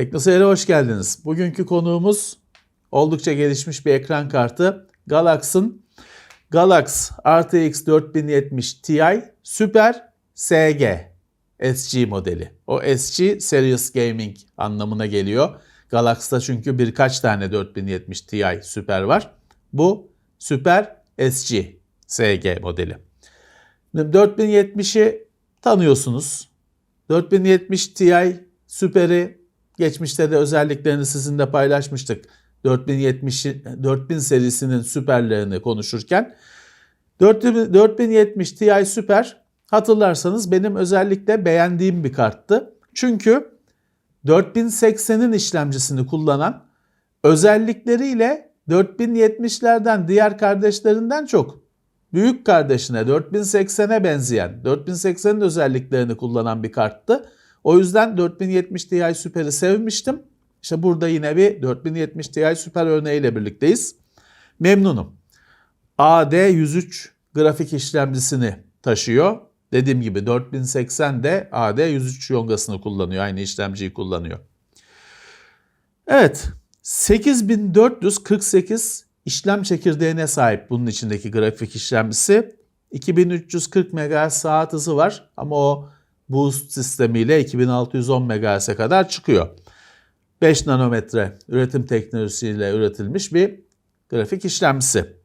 Teknoseyir'e hoş geldiniz. Bugünkü konuğumuz oldukça gelişmiş bir ekran kartı. Galax'ın Galax RTX 4070 Ti Super SG SG modeli. O SG Serious Gaming anlamına geliyor. Galax'ta çünkü birkaç tane 4070 Ti Super var. Bu Super SG SG modeli. 4070'i tanıyorsunuz. 4070 Ti Super'i geçmişte de özelliklerini sizinle paylaşmıştık. 4070 4000 serisinin süperlerini konuşurken 4070 Ti Super hatırlarsanız benim özellikle beğendiğim bir karttı. Çünkü 4080'in işlemcisini kullanan özellikleriyle 4070'lerden diğer kardeşlerinden çok büyük kardeşine 4080'e benzeyen 4080'in özelliklerini kullanan bir karttı. O yüzden 4070 Ti Super'i sevmiştim. İşte burada yine bir 4070 Ti Super örneğiyle birlikteyiz. Memnunum. AD103 grafik işlemcisini taşıyor. Dediğim gibi 4080 de AD103 yongasını kullanıyor. Aynı işlemciyi kullanıyor. Evet. 8448 işlem çekirdeğine sahip bunun içindeki grafik işlemcisi. 2340 MHz saat hızı var ama o boost sistemiyle 2610 MHz'e kadar çıkıyor. 5 nanometre üretim teknolojisiyle üretilmiş bir grafik işlemcisi.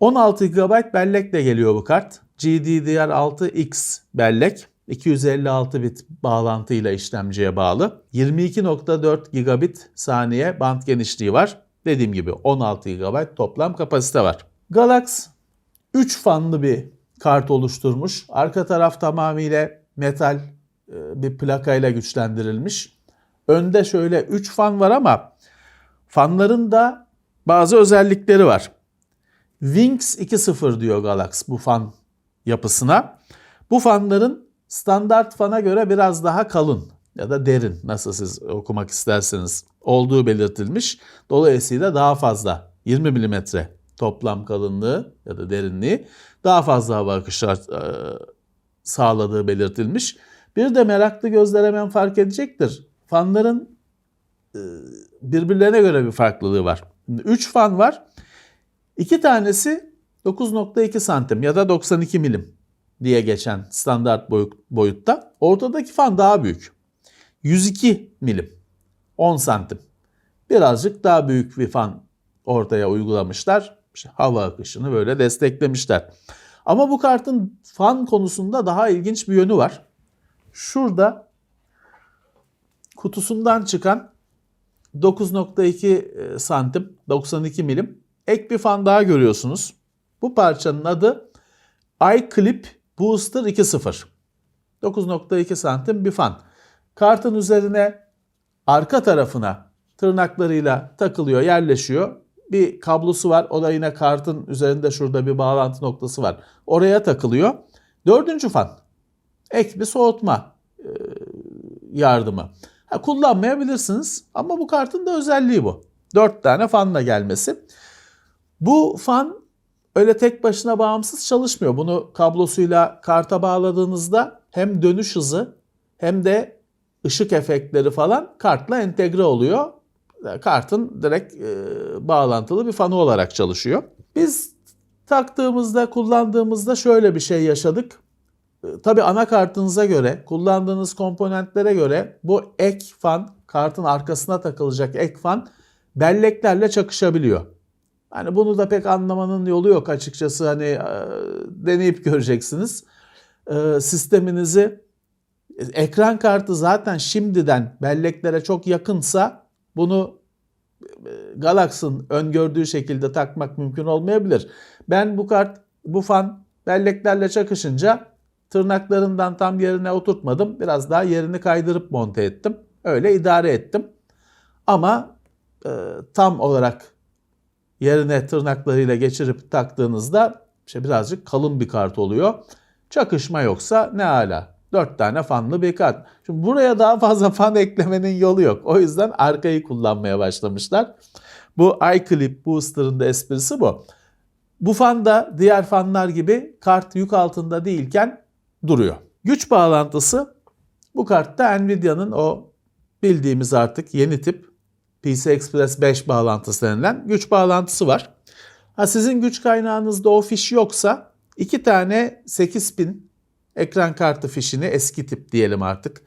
16 GB bellekle geliyor bu kart. GDDR6X bellek. 256 bit bağlantıyla işlemciye bağlı. 22.4 gigabit saniye band genişliği var. Dediğim gibi 16 GB toplam kapasite var. Galax 3 fanlı bir kart oluşturmuş. Arka taraf tamamıyla metal e, bir plakayla güçlendirilmiş. Önde şöyle 3 fan var ama fanların da bazı özellikleri var. Wings 2.0 diyor Galax bu fan yapısına. Bu fanların standart fana göre biraz daha kalın ya da derin nasıl siz okumak isterseniz olduğu belirtilmiş. Dolayısıyla daha fazla 20 mm toplam kalınlığı ya da derinliği daha fazla hava akışı e, sağladığı belirtilmiş. Bir de meraklı gözler hemen fark edecektir. Fanların e, birbirlerine göre bir farklılığı var. 3 fan var. İki tanesi 9.2 santim ya da 92 milim diye geçen standart boyutta. Ortadaki fan daha büyük. 102 milim. 10 santim. Birazcık daha büyük bir fan ortaya uygulamışlar. İşte hava akışını böyle desteklemişler. Ama bu kartın fan konusunda daha ilginç bir yönü var. Şurada kutusundan çıkan 9.2 santim 92 milim ek bir fan daha görüyorsunuz. Bu parçanın adı iClip Booster 2.0. 9.2 santim bir fan. Kartın üzerine arka tarafına tırnaklarıyla takılıyor, yerleşiyor. Bir kablosu var. O da yine kartın üzerinde şurada bir bağlantı noktası var. Oraya takılıyor. Dördüncü fan. Ek bir soğutma e, yardımı. Ha, kullanmayabilirsiniz ama bu kartın da özelliği bu. Dört tane fanla gelmesi. Bu fan öyle tek başına bağımsız çalışmıyor. Bunu kablosuyla karta bağladığınızda hem dönüş hızı hem de ışık efektleri falan kartla entegre oluyor. Kartın direkt e, bağlantılı bir fanı olarak çalışıyor. Biz taktığımızda, kullandığımızda şöyle bir şey yaşadık. E, tabii anakartınıza göre, kullandığınız komponentlere göre bu ek fan, kartın arkasına takılacak ek fan belleklerle çakışabiliyor. Hani bunu da pek anlamanın yolu yok açıkçası. Hani e, deneyip göreceksiniz. E, sisteminizi ekran kartı zaten şimdiden belleklere çok yakınsa bunu e, Galax'ın öngördüğü şekilde takmak mümkün olmayabilir. Ben bu kart, bu fan belleklerle çakışınca tırnaklarından tam yerine oturtmadım. Biraz daha yerini kaydırıp monte ettim. Öyle idare ettim. Ama e, tam olarak yerine tırnaklarıyla geçirip taktığınızda işte birazcık kalın bir kart oluyor. Çakışma yoksa ne ala. 4 tane fanlı bir kart. Şimdi buraya daha fazla fan eklemenin yolu yok. O yüzden arkayı kullanmaya başlamışlar. Bu iClip Booster'ın da esprisi bu. Bu fan da diğer fanlar gibi kart yük altında değilken duruyor. Güç bağlantısı bu kartta Nvidia'nın o bildiğimiz artık yeni tip PC Express 5 bağlantısı denilen güç bağlantısı var. Ha sizin güç kaynağınızda o fiş yoksa iki tane 8 pin ekran kartı fişini eski tip diyelim artık.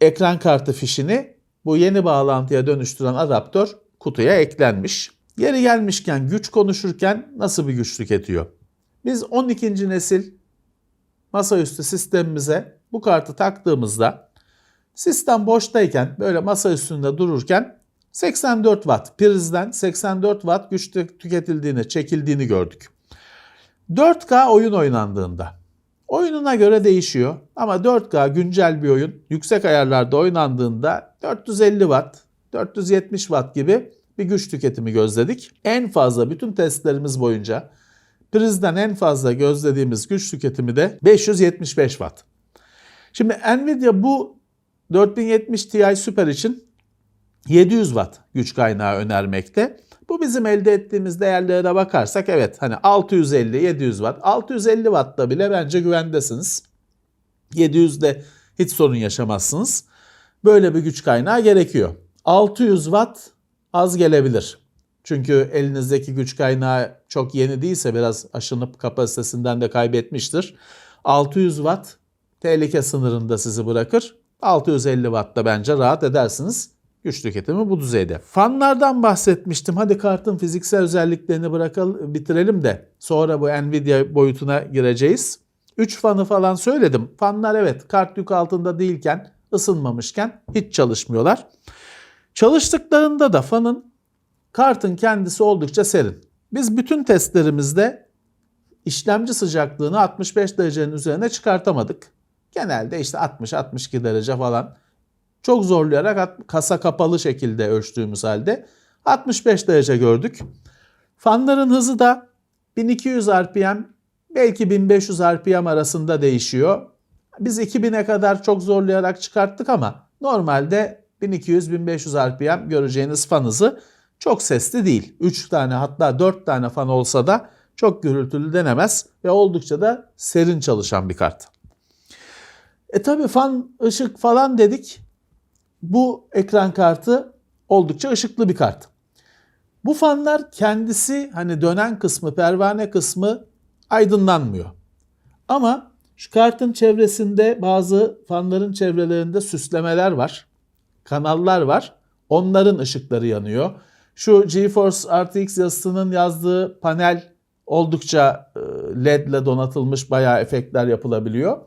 Ekran kartı fişini bu yeni bağlantıya dönüştüren adaptör kutuya eklenmiş. Yeri gelmişken güç konuşurken nasıl bir güç tüketiyor? Biz 12. nesil masaüstü sistemimize bu kartı taktığımızda sistem boştayken böyle masa üstünde dururken 84 watt prizden 84 watt güç tüketildiğini, çekildiğini gördük. 4K oyun oynandığında oyununa göre değişiyor ama 4K güncel bir oyun yüksek ayarlarda oynandığında 450 watt, 470 watt gibi bir güç tüketimi gözledik. En fazla bütün testlerimiz boyunca prizden en fazla gözlediğimiz güç tüketimi de 575 watt. Şimdi Nvidia bu 4070 Ti Super için 700 watt güç kaynağı önermekte. Bu bizim elde ettiğimiz değerlere bakarsak evet hani 650 700 watt 650 wattta bile bence güvendesiniz. 700'de hiç sorun yaşamazsınız. Böyle bir güç kaynağı gerekiyor. 600 watt az gelebilir. Çünkü elinizdeki güç kaynağı çok yeni değilse biraz aşınıp kapasitesinden de kaybetmiştir. 600 watt tehlike sınırında sizi bırakır. 650 watt da bence rahat edersiniz. Güç tüketimi bu düzeyde. Fanlardan bahsetmiştim. Hadi kartın fiziksel özelliklerini bırakalım, bitirelim de sonra bu Nvidia boyutuna gireceğiz. 3 fanı falan söyledim. Fanlar evet kart yük altında değilken, ısınmamışken hiç çalışmıyorlar. Çalıştıklarında da fanın kartın kendisi oldukça serin. Biz bütün testlerimizde işlemci sıcaklığını 65 derecenin üzerine çıkartamadık. Genelde işte 60-62 derece falan çok zorlayarak kasa kapalı şekilde ölçtüğümüz halde 65 derece gördük. Fanların hızı da 1200 RPM belki 1500 RPM arasında değişiyor. Biz 2000'e kadar çok zorlayarak çıkarttık ama normalde 1200-1500 RPM göreceğiniz fan hızı çok sesli değil. 3 tane hatta 4 tane fan olsa da çok gürültülü denemez ve oldukça da serin çalışan bir kart. E tabi fan, ışık falan dedik. Bu ekran kartı oldukça ışıklı bir kart. Bu fanlar kendisi hani dönen kısmı, pervane kısmı aydınlanmıyor. Ama şu kartın çevresinde bazı fanların çevrelerinde süslemeler var. Kanallar var. Onların ışıkları yanıyor. Şu GeForce RTX yazısının yazdığı panel oldukça LED ile donatılmış bayağı efektler yapılabiliyor.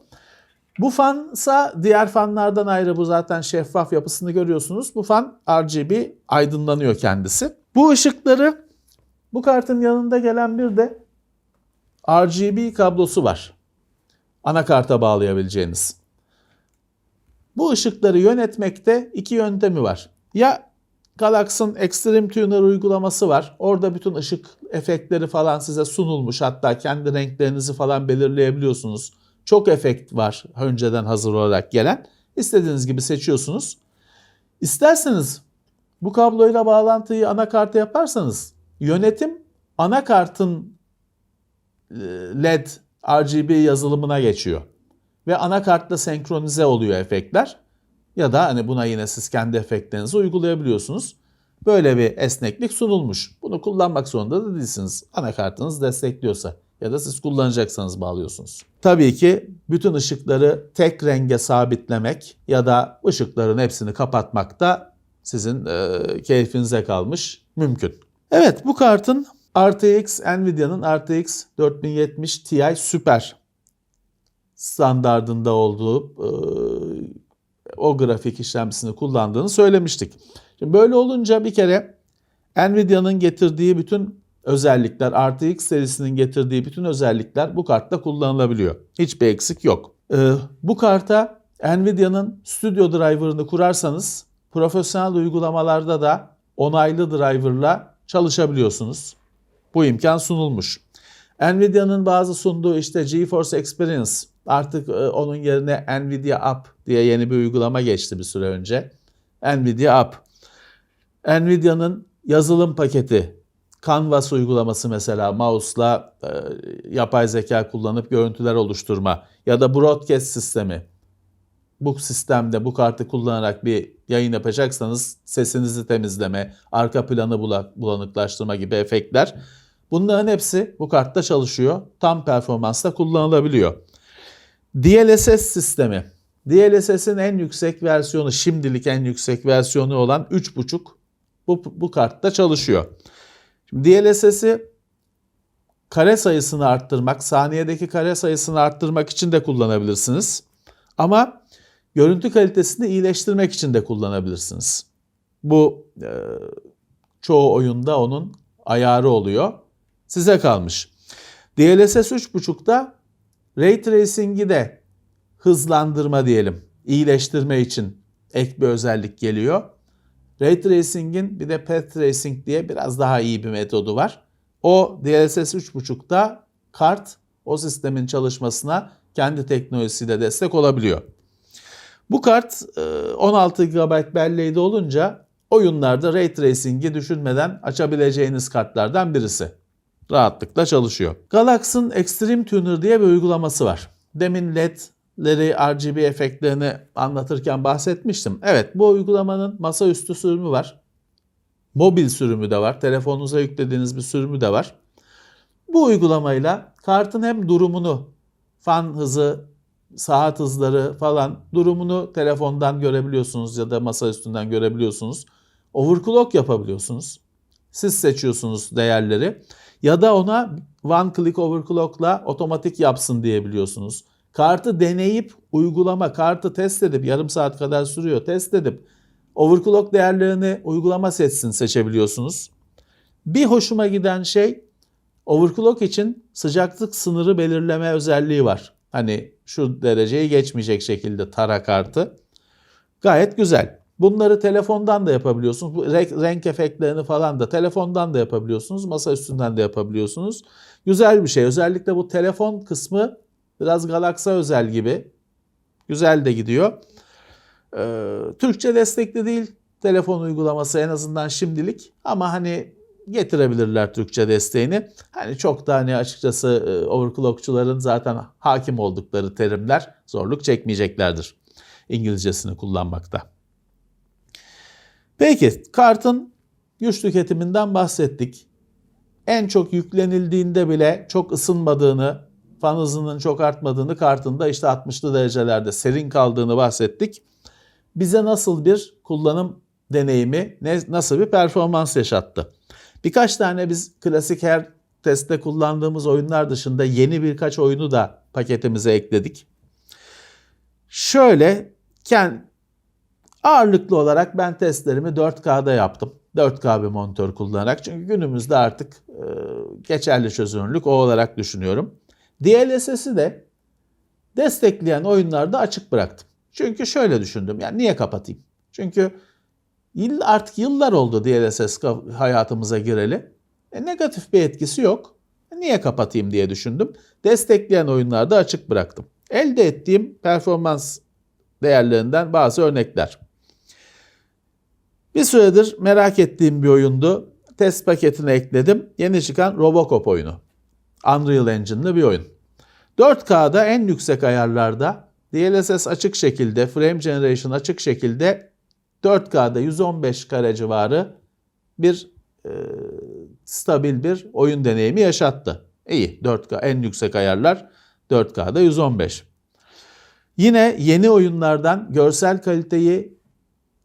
Bu fansa diğer fanlardan ayrı bu zaten şeffaf yapısını görüyorsunuz. Bu fan RGB aydınlanıyor kendisi. Bu ışıkları bu kartın yanında gelen bir de RGB kablosu var. Anakarta bağlayabileceğiniz. Bu ışıkları yönetmekte iki yöntemi var. Ya Galax'ın Extreme Tuner uygulaması var. Orada bütün ışık efektleri falan size sunulmuş. Hatta kendi renklerinizi falan belirleyebiliyorsunuz. Çok efekt var önceden hazır olarak gelen. İstediğiniz gibi seçiyorsunuz. İsterseniz bu kabloyla bağlantıyı anakarta yaparsanız yönetim anakartın e, LED RGB yazılımına geçiyor. Ve anakartla senkronize oluyor efektler. Ya da hani buna yine siz kendi efektlerinizi uygulayabiliyorsunuz. Böyle bir esneklik sunulmuş. Bunu kullanmak zorunda da değilsiniz. Anakartınız destekliyorsa ya da siz kullanacaksanız bağlıyorsunuz. Tabii ki bütün ışıkları tek renge sabitlemek ya da ışıkların hepsini kapatmak da sizin e, keyfinize kalmış mümkün. Evet bu kartın RTX, Nvidia'nın RTX 4070 Ti Super standardında olduğu e, o grafik işlemcisini kullandığını söylemiştik. Şimdi böyle olunca bir kere Nvidia'nın getirdiği bütün özellikler, RTX serisinin getirdiği bütün özellikler bu kartta kullanılabiliyor. Hiçbir eksik yok. Ee, bu karta Nvidia'nın Studio Driver'ını kurarsanız profesyonel uygulamalarda da onaylı driver'la çalışabiliyorsunuz. Bu imkan sunulmuş. Nvidia'nın bazı sunduğu işte GeForce Experience artık e, onun yerine Nvidia App diye yeni bir uygulama geçti bir süre önce. Nvidia App. Nvidia'nın yazılım paketi Canvas uygulaması mesela mouse'la e, yapay zeka kullanıp görüntüler oluşturma ya da broadcast sistemi. bu sistemde bu kartı kullanarak bir yayın yapacaksanız sesinizi temizleme, arka planı bula- bulanıklaştırma gibi efektler bunların hepsi bu kartta çalışıyor. Tam performansla kullanılabiliyor. DLSS sistemi. DLSS'in en yüksek versiyonu, şimdilik en yüksek versiyonu olan 3.5 bu, bu kartta çalışıyor. Şimdi DLSS'i kare sayısını arttırmak, saniyedeki kare sayısını arttırmak için de kullanabilirsiniz. Ama görüntü kalitesini iyileştirmek için de kullanabilirsiniz. Bu e, çoğu oyunda onun ayarı oluyor. Size kalmış. DLSS 3.5'da Ray Tracing'i de hızlandırma diyelim, iyileştirme için ek bir özellik geliyor. Ray Tracing'in bir de Path Tracing diye biraz daha iyi bir metodu var. O DLSS 3.5'da kart o sistemin çalışmasına kendi teknolojisiyle destek olabiliyor. Bu kart e, 16 GB belleği olunca oyunlarda Ray Tracing'i düşünmeden açabileceğiniz kartlardan birisi. Rahatlıkla çalışıyor. Galax'ın Extreme Tuner diye bir uygulaması var. Demin LED'leri, RGB efektlerini anlatırken bahsetmiştim. Evet bu uygulamanın masaüstü sürümü var. Mobil sürümü de var. Telefonunuza yüklediğiniz bir sürümü de var. Bu uygulamayla kartın hem durumunu, fan hızı, saat hızları falan durumunu telefondan görebiliyorsunuz ya da masa üstünden görebiliyorsunuz. Overclock yapabiliyorsunuz. Siz seçiyorsunuz değerleri ya da ona one click overclock'la otomatik yapsın diyebiliyorsunuz. Kartı deneyip uygulama, kartı test edip yarım saat kadar sürüyor test edip overclock değerlerini uygulama seçsin seçebiliyorsunuz. Bir hoşuma giden şey overclock için sıcaklık sınırı belirleme özelliği var. Hani şu dereceyi geçmeyecek şekilde tara kartı. Gayet güzel. Bunları telefondan da yapabiliyorsunuz. Bu renk efektlerini falan da telefondan da yapabiliyorsunuz. Masa üstünden de yapabiliyorsunuz. Güzel bir şey. Özellikle bu telefon kısmı biraz Galax'a özel gibi. Güzel de gidiyor. Ee, Türkçe destekli değil telefon uygulaması en azından şimdilik. Ama hani getirebilirler Türkçe desteğini. Hani çok da hani açıkçası e, overclockçuların zaten hakim oldukları terimler zorluk çekmeyeceklerdir İngilizcesini kullanmakta. Peki kartın güç tüketiminden bahsettik. En çok yüklenildiğinde bile çok ısınmadığını, fan hızının çok artmadığını kartında işte 60'lı derecelerde serin kaldığını bahsettik. Bize nasıl bir kullanım deneyimi, ne, nasıl bir performans yaşattı? Birkaç tane biz klasik her testte kullandığımız oyunlar dışında yeni birkaç oyunu da paketimize ekledik. Şöyle kend, ağırlıklı olarak ben testlerimi 4K'da yaptım. 4K bir monitör kullanarak. Çünkü günümüzde artık e, geçerli çözünürlük o olarak düşünüyorum. DLSS'i de destekleyen oyunlarda açık bıraktım. Çünkü şöyle düşündüm. Yani niye kapatayım? Çünkü artık yıllar oldu DLSS hayatımıza gireli. E, negatif bir etkisi yok. E, niye kapatayım diye düşündüm. Destekleyen oyunlarda açık bıraktım. Elde ettiğim performans değerlerinden bazı örnekler. Bir süredir merak ettiğim bir oyundu. Test paketine ekledim. Yeni çıkan Robocop oyunu. Unreal Engine'lı bir oyun. 4K'da en yüksek ayarlarda DLSS açık şekilde, frame generation açık şekilde 4K'da 115 kare civarı bir e, stabil bir oyun deneyimi yaşattı. İyi 4K en yüksek ayarlar 4K'da 115. Yine yeni oyunlardan görsel kaliteyi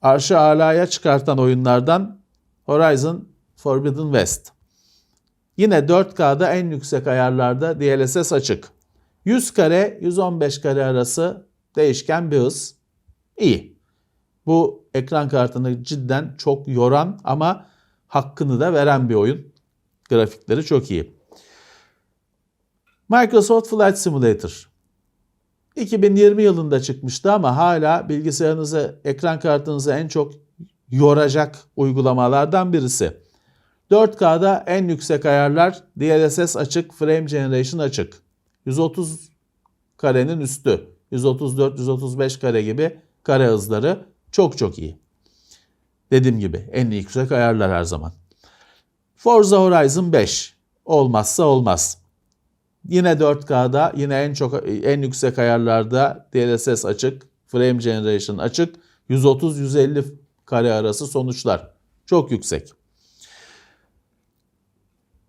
arşı alaya çıkartan oyunlardan Horizon Forbidden West. Yine 4K'da en yüksek ayarlarda DLSS açık. 100 kare 115 kare arası değişken bir hız. İyi. Bu ekran kartını cidden çok yoran ama hakkını da veren bir oyun. Grafikleri çok iyi. Microsoft Flight Simulator. 2020 yılında çıkmıştı ama hala bilgisayarınızı, ekran kartınızı en çok yoracak uygulamalardan birisi. 4K'da en yüksek ayarlar DLSS açık, Frame Generation açık. 130 karenin üstü, 134-135 kare gibi kare hızları çok çok iyi. Dediğim gibi en yüksek ayarlar her zaman. Forza Horizon 5 olmazsa olmaz. Yine 4K'da yine en çok en yüksek ayarlarda DLSS açık, Frame Generation açık. 130-150 kare arası sonuçlar. Çok yüksek.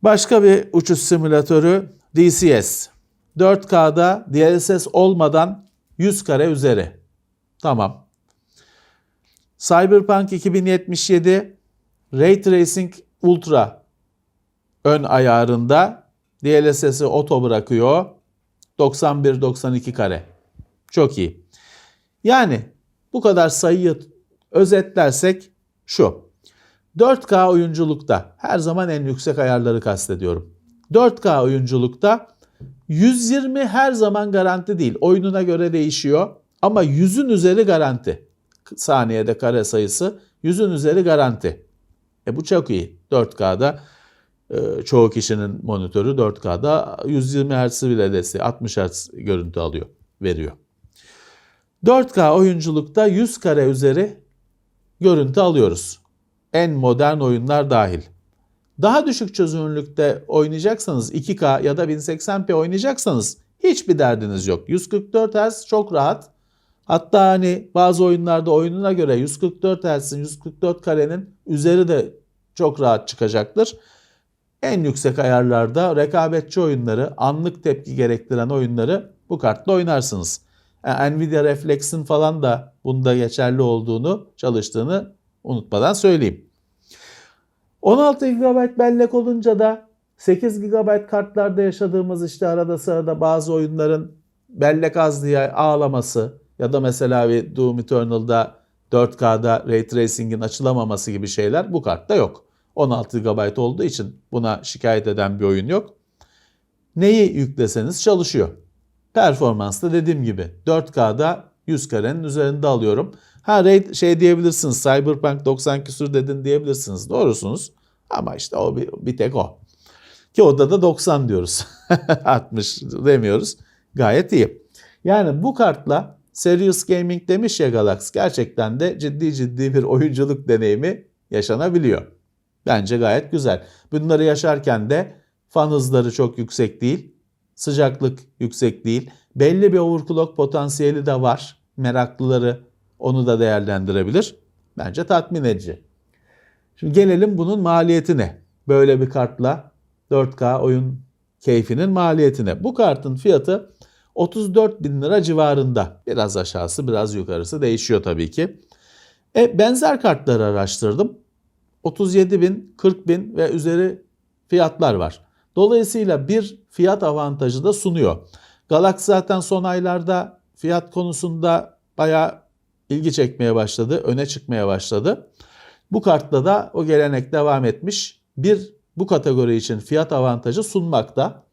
Başka bir uçuş simülatörü DCS. 4K'da DLSS olmadan 100 kare üzeri. Tamam. Cyberpunk 2077 Ray Tracing Ultra ön ayarında DLSS'i oto bırakıyor. 91-92 kare. Çok iyi. Yani bu kadar sayıyı özetlersek şu. 4K oyunculukta her zaman en yüksek ayarları kastediyorum. 4K oyunculukta 120 her zaman garanti değil. Oyununa göre değişiyor ama 100'ün üzeri garanti. Saniyede kare sayısı 100'ün üzeri garanti. E bu çok iyi. 4K'da e, çoğu kişinin monitörü 4K'da 120 Hz bile desteği 60 Hz görüntü alıyor, veriyor. 4K oyunculukta 100 kare üzeri görüntü alıyoruz. En modern oyunlar dahil. Daha düşük çözünürlükte oynayacaksanız 2K ya da 1080p oynayacaksanız hiçbir derdiniz yok. 144 Hz çok rahat. Hatta hani bazı oyunlarda oyununa göre 144 Hz'in 144 karenin üzeri de çok rahat çıkacaktır. En yüksek ayarlarda rekabetçi oyunları, anlık tepki gerektiren oyunları bu kartla oynarsınız. Yani Nvidia Reflex'in falan da bunda geçerli olduğunu, çalıştığını unutmadan söyleyeyim. 16 GB bellek olunca da 8 GB kartlarda yaşadığımız işte arada sırada bazı oyunların bellek az diye ağlaması ya da mesela bir Doom Eternal'da 4K'da Ray Tracing'in açılamaması gibi şeyler bu kartta yok. 16 GB olduğu için buna şikayet eden bir oyun yok. Neyi yükleseniz çalışıyor. Performansta dediğim gibi 4K'da 100 karenin üzerinde alıyorum. Ha Ray şey diyebilirsiniz Cyberpunk 90 küsur dedin diyebilirsiniz. Doğrusunuz. Ama işte o bir, bir tek o. Ki orada da 90 diyoruz. 60 demiyoruz. Gayet iyi. Yani bu kartla Serious Gaming demiş ya Galax gerçekten de ciddi ciddi bir oyunculuk deneyimi yaşanabiliyor. Bence gayet güzel. Bunları yaşarken de fan hızları çok yüksek değil. Sıcaklık yüksek değil. Belli bir overclock potansiyeli de var. Meraklıları onu da değerlendirebilir. Bence tatmin edici. Şimdi gelelim bunun maliyetine. Böyle bir kartla 4K oyun keyfinin maliyetine. Bu kartın fiyatı 34 bin lira civarında. Biraz aşağısı biraz yukarısı değişiyor tabii ki. E, benzer kartları araştırdım. 37 bin, 40 bin ve üzeri fiyatlar var. Dolayısıyla bir fiyat avantajı da sunuyor. Galaxy zaten son aylarda fiyat konusunda bayağı ilgi çekmeye başladı, öne çıkmaya başladı. Bu kartla da o gelenek devam etmiş. Bir bu kategori için fiyat avantajı sunmakta.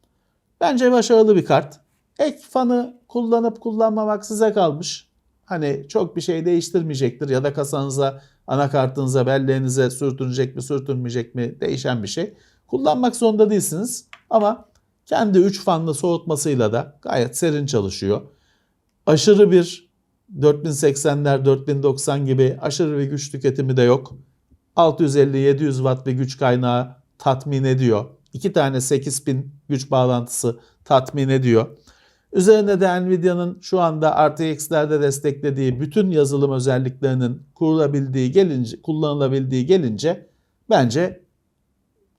Bence başarılı bir kart. Ek fanı kullanıp kullanmamak size kalmış. Hani çok bir şey değiştirmeyecektir ya da kasanıza, anakartınıza, belleğinize sürtünecek mi, sürtünmeyecek mi değişen bir şey. Kullanmak zorunda değilsiniz ama kendi 3 fanlı soğutmasıyla da gayet serin çalışıyor. Aşırı bir 4080'ler, 4090 gibi aşırı bir güç tüketimi de yok. 650-700 watt bir güç kaynağı tatmin ediyor. İki tane 8000 güç bağlantısı tatmin ediyor. Üzerine de Nvidia'nın şu anda RTX'lerde desteklediği bütün yazılım özelliklerinin kurulabildiği gelince, kullanılabildiği gelince bence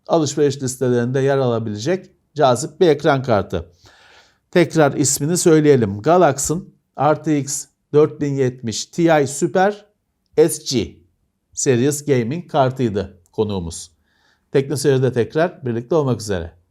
alışveriş listelerinde yer alabilecek cazip bir ekran kartı. Tekrar ismini söyleyelim. Galax'ın RTX 4070 Ti Super SG Series Gaming kartıydı konuğumuz. Teknoseyir'de tekrar birlikte olmak üzere.